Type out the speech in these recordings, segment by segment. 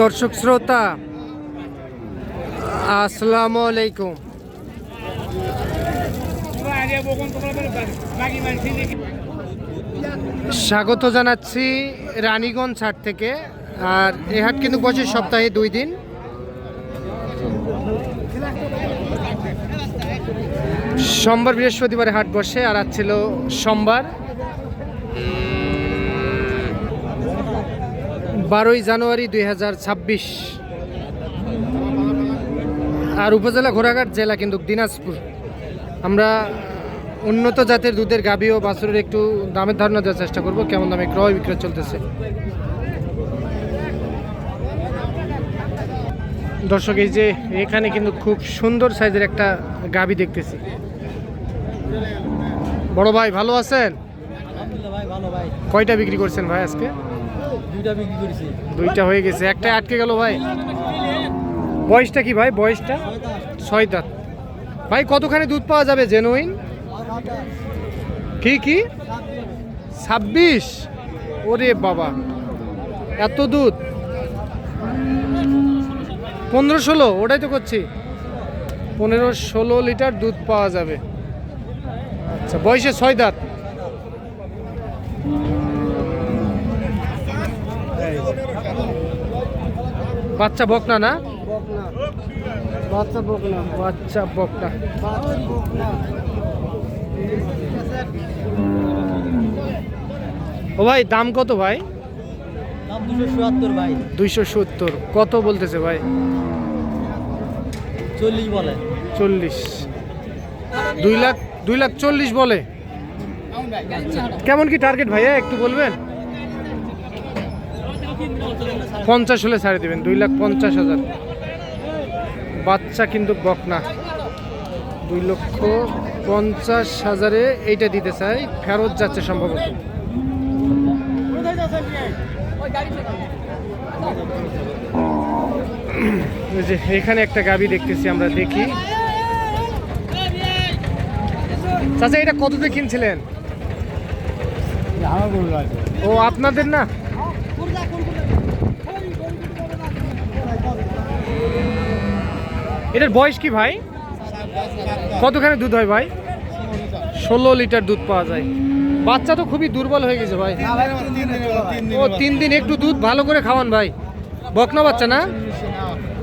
দর্শক শ্রোতা, আসসালামু আলাইকুম। স্বাগত জানাচ্ছি রানীগঞ্জ হাট থেকে। আর এই হাট কিন্তু বসে সপ্তাহে দুই দিন। সোমবার বৃহস্পতিবার হাট বসে, আর আজ ছিল সোমবার। বারোই জানুয়ারি দুই হাজার ছাব্বিশ। আর উপজেলা ঘোড়াঘাট জেলা কিন্তু দিনাজপুর। আমরা উন্নত জাতের দুধের গাভী ও বাছুরের একটু দামের ধারণা দেওয়ার চেষ্টা করব কেমন দামে ক্রয় বিক্রয় চলতেছে। দর্শক এই যে এখানে কিন্তু খুব সুন্দর সাইজের একটা গাভী দেখতেছি। বড় ভাই ভালো আছেন? কয়টা বিক্রি করছেন ভাই আজকে? দুইটা বিক্রি করেছি। দুইটা হয়ে গেছে। একটা আটকে গেল ভাই। বয়সটা কি ভাই? বয়সটা? ছয় দাঁত ভাই, কতখানি দুধ পাওয়া যাবে জেনুইন কি কি? ছাব্বিশ? ওরে বাবা। এত দুধ। পনেরো ষোলো, ওটাই তো করছি। পনেরো ষোলো লিটার দুধ পাওয়া যাবে। আচ্ছা বয়সে ছয় দাঁত। বাচ্চা বকনা না বাচ্চা বকনা বাচ্চা বকনা ও ভাই দাম কত ভাই? ভাই। দুইশো সত্তর। কত বলতেছে ভাই? চল্লিশ বলে। চল্লিশ। দুই লাখ দুই লাখ চল্লিশ বলে। কেমন কি টার্গেট ভাইয়া একটু বলবেন? পঞ্চাশ হলে ছাড়ে দেবেন দুই লাখ পঞ্চাশ হাজার। বাচ্চা কিন্তু বক না দুই লক্ষ পঞ্চাশ হাজারে এইটা দিতে চাই ফেরত যাচ্ছে সম্ভবত। যে এখানে একটা গাবি দেখতেছি আমরা দেখি। চাচা এটা কততে কিনছিলেন? ও আপনাদের না? এটার বয়স কি ভাই? কতখানি দুধ হয় ভাই? ষোলো লিটার দুধ পাওয়া যায়। বাচ্চা তো খুবই দুর্বল হয়ে গেছে ভাই। ও, তিন দিন একটু দুধ ভালো করে খাওয়ান ভাই। বকনা বাচ্চা না?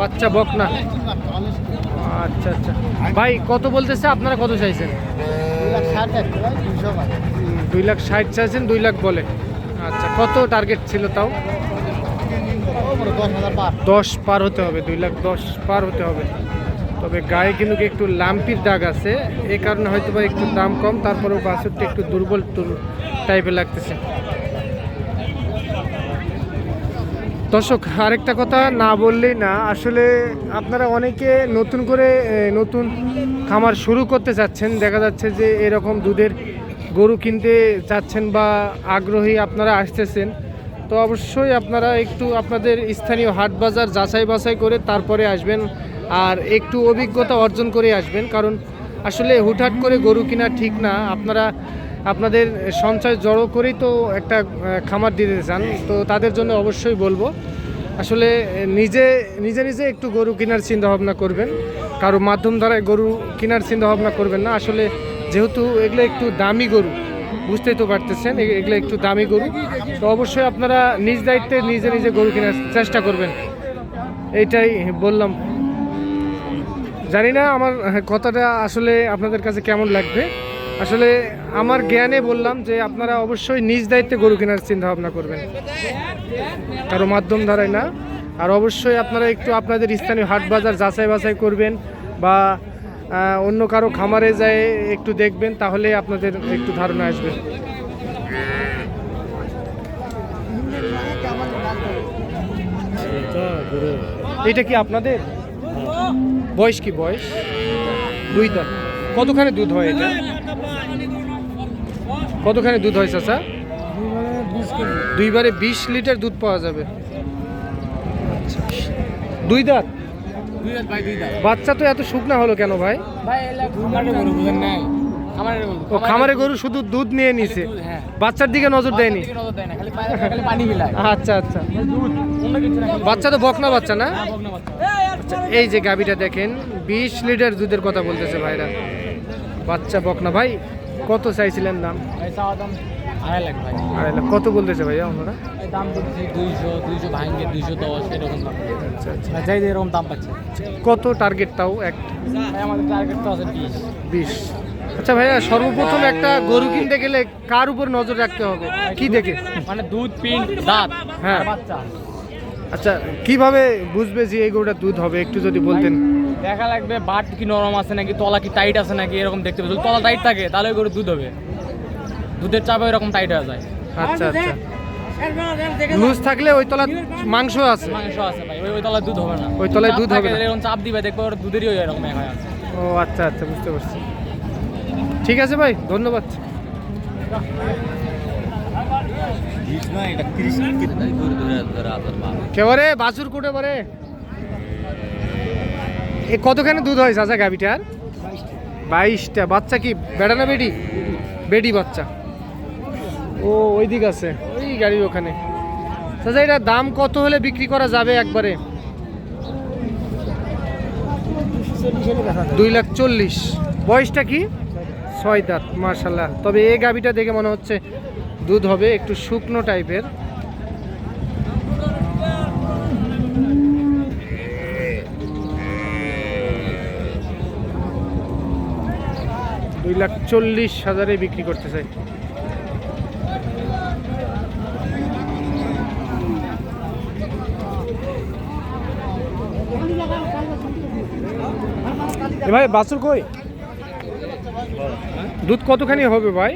বাচ্চা বকনা। আচ্ছা আচ্ছা। ভাই, কত বলতেছে? আপনারা কত চাইছেন? দুই লাখ ষাট চাইছেন, দুই লাখ বলে। আচ্ছা কত টার্গেট ছিল তাও? দশ পার। হতে হবে, দুই লাখ দশ পার হতে হবে। তবে গায়ে কিন্তু একটু লাম্পির দাগ আছে এই কারণে হয়তো বা একটু দাম কম, তারপরেও বাছুরটা একটু দুর্বল টাইপের লাগতেছে। দর্শক, আরেকটা কথা না বললেই না, আসলে আপনারা অনেকে নতুন করে নতুন খামার শুরু করতে চাচ্ছেন, দেখা যাচ্ছে যে এরকম দুধের গরু কিনতে চাচ্ছেন বা আগ্রহী আপনারা আসতেছেন। তো অবশ্যই আপনারা একটু আপনাদের স্থানীয় হাট বাজার যাচাই বাছাই করে তারপরে আসবেন আর একটু অভিজ্ঞতা অর্জন করে আসবেন। কারণ আসলে হুটহাট করে গরু কিনা ঠিক না। আপনারা, আপনাদের সঞ্চয় জড়ো করেই তো একটা খামার দিতে চান। তো তাদের জন্য অবশ্যই বলব, আসলে নিজে নিজে নিজে একটু গরু কেনার চিন্তা ভাবনা করবেন। কারও মাধ্যম দ্বারা গরু কেনার চিন্তা ভাবনা করবেন না। আসলে যেহেতু এগুলো একটু দামি গরু বুঝতেই তো পারতেছেন এগুলো একটু দামি গরু। তো অবশ্যই আপনারা নিজ দায়িত্বে নিজে নিজে গরু কেনার চেষ্টা করবেন। এইটাই বললাম। জানি না আমার কথাটা আসলে আপনাদের কাছে কেমন লাগবে। আসলে আমার জ্ঞানে বললাম যে আপনারা অবশ্যই নিজ দায়িত্বে গরু কেনার চিন্তা ভাবনা করবেন। কারও মাধ্যম ধারায় না। আর অবশ্যই আপনারা একটু আপনাদের স্থানীয় হাট বাজার যাচাই বাছাই করবেন বা অন্য কারও খামারে যায়, একটু দেখবেন, তাহলে আপনাদের একটু ধারণা আসবে। এটা কি আপনাদের? বয়স কি বয়স? দুই দাঁত। কতখানি দুধ হয় এটা? কতখানি দুধ হয় চাচা? দুইবারে বিশ লিটার দুধ পাওয়া যাবে। আচ্ছা। দুই দাঁত? বাচ্চা তো এত শুকনা হলো কেন ভাই? ও খামারে গরু শুধু দুধ নিয়ে নিছে। বাচ্চার দিকে নজর দেয়নি? আচ্ছা আচ্ছা। বাচ্চা তো বকনা বাচ্চা না? হ্যাঁ আচ্ছা এই যে গাবিটা দেখেন বিশ লিটার দুধের কথা বলতেছে ভাইরা। বাচ্চা বকনা। ভাই কত চাইছিলেন দাম? আড়াই লাখ। কত বলতেছে ভাইয়া ওনারা? দাম বলছি দুইশো দুইশো ভাঙ্গে দুইশো দশ এরকম দাম। আচ্ছা আচ্ছা। যাই এরকম দাম পাচ্ছে। কত টার্গেট তাও? এক ভাই আমাদের টার্গেট তো আছে বিশ। বিশ। আচ্ছা ভাইয়া সর্বপ্রথম একটা গরু কিনতে গেলে কার উপর নজর রাখতে হবে? কি দেখে? মানে দুধ পিন দাঁত হ্যাঁ। বাচ্চা। আচ্ছা কীভাবে বুঝবে যে এই গরুটা দুধ হবে? একটু যদি বলতেন। দেখা লাগবে বাট কি নরম আছে নাকি তলা কি টাইট আছে নাকি এরকম দেখতে হবে যদি তলা টাইট থাকে তাহলে ওই গরুর দুধ হবে। দুধের চাপে এরকম টাইট হয়ে যায়। আচ্ছা আচ্ছা। লুজ থাকলে ওই তলা মাংস আছে। মাংস আছে ভাই ওই তলায় দুধ হবে না। ওই তলায় দুধ হবে এরকম চাপ দিবে দেখবে ওর দুধেরই ওই এরকম হয়ে আছে। ও আচ্ছা আচ্ছা বুঝতে পারছি। ঠিক আছে ভাই ধন্যবাদ। কেবারে বাছুর কোটে পারে। এ কতখানি দুধ হয় চাচা গাভিটার? বাইশটা। বাচ্চা কি? বেড়া না বেডি? বেডি বাচ্চা। ও ওই দিক আছে। ওই গাড়ির ওখানে। চাচা, এটার দাম কত হলে বিক্রি করা যাবে একবারে? দুই লাখ চল্লিশ। বয়সটা কি? ছয় দাঁত মার্শাল্লাহ তবে এই গাভিটা দেখে মনে হচ্ছে দুধ হবে, একটু শুকনো টাইপের। দুই লাখ চল্লিশ হাজারে বিক্রি করতে চাই। ভাই, বাছুর কই? দুধ কতখানি হবে ভাই?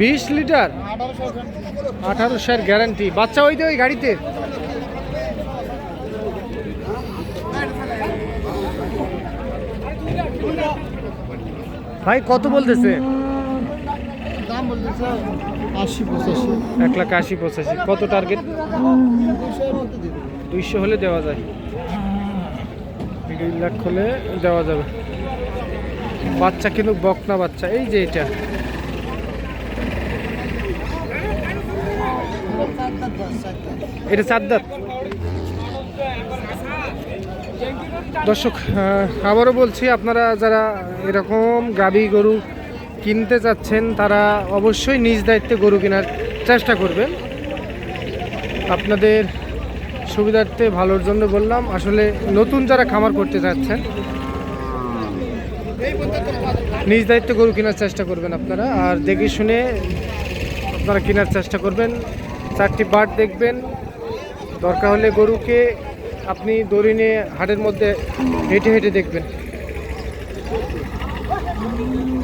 বিশ লিটার? আঠারোশোর গ্যারান্টি। বাচ্চা ওই ওই গাড়িতে? ভাই, কত বলতেছে? আশি পঁচাশি এক লাখ আশি পঁচাশি। কত টার্গেট দুইশো হলে দেওয়া যায়। দুই লাখ হলে দেওয়া যাবে। বাচ্চা কিন্তু বকনা বাচ্চা, এই যে এটা। এটা চার দাঁত। দর্শক আবারও বলছি, আপনারা যারা এরকম গাবি গরু কিনতে চাচ্ছেন তারা অবশ্যই নিজ দায়িত্বে গরু কেনার চেষ্টা করবেন। আপনাদের সুবিধার্থে ভালোর জন্য বললাম, আসলে নতুন যারা খামার করতে চাচ্ছেন নিজ দায়িত্বে গরু কেনার চেষ্টা করবেন আপনারা, আর দেখে শুনে আপনারা কেনার চেষ্টা করবেন। চারটি বাট দেখবেন, দরকার হলে গরুকে আপনি দড়ি নিয়ে হাটের মধ্যে হেঁটে হেঁটে দেখবেন তো